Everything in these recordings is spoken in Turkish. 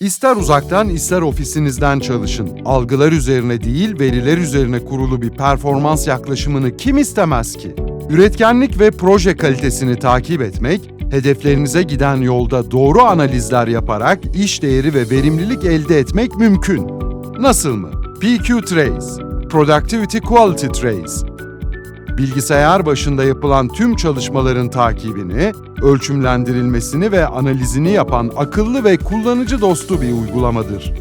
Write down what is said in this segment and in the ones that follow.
İster uzaktan ister ofisinizden çalışın. Algılar üzerine değil, veriler üzerine kurulu bir performans yaklaşımını kim istemez ki? Üretkenlik ve proje kalitesini takip etmek, hedeflerinize giden yolda doğru analizler yaparak iş değeri ve verimlilik elde etmek mümkün. Nasıl mı? PQ Trace, Productivity Quality Trace, bilgisayar başında yapılan tüm çalışmaların takibini, ölçümlendirilmesini ve analizini yapan akıllı ve kullanıcı dostu bir uygulamadır.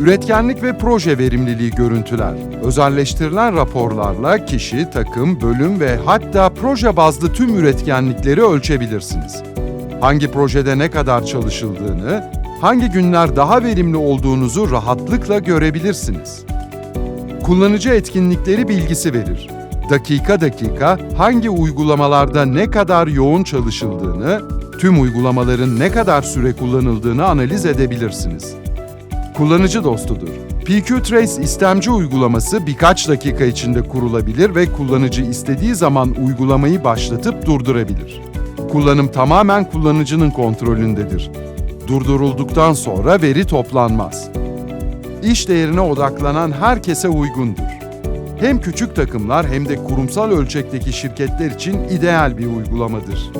Üretkenlik ve proje verimliliği görüntüler, özelleştirilen raporlarla kişi, takım, bölüm ve hatta proje bazlı tüm üretkenlikleri ölçebilirsiniz. Hangi projede ne kadar çalışıldığını, hangi günler daha verimli olduğunuzu rahatlıkla görebilirsiniz. Kullanıcı etkinlikleri bilgisi verir. Dakika dakika hangi uygulamalarda ne kadar yoğun çalışıldığını, tüm uygulamaların ne kadar süre kullanıldığını analiz edebilirsiniz. Kullanıcı dostudur. PQ Trace istemci uygulaması birkaç dakika içinde kurulabilir ve kullanıcı istediği zaman uygulamayı başlatıp durdurabilir. Kullanım tamamen kullanıcının kontrolündedir. Durdurulduktan sonra veri toplanmaz iş değerine odaklanan herkese uygundur. Hem küçük takımlar hem de kurumsal ölçekteki şirketler için ideal bir uygulamadır.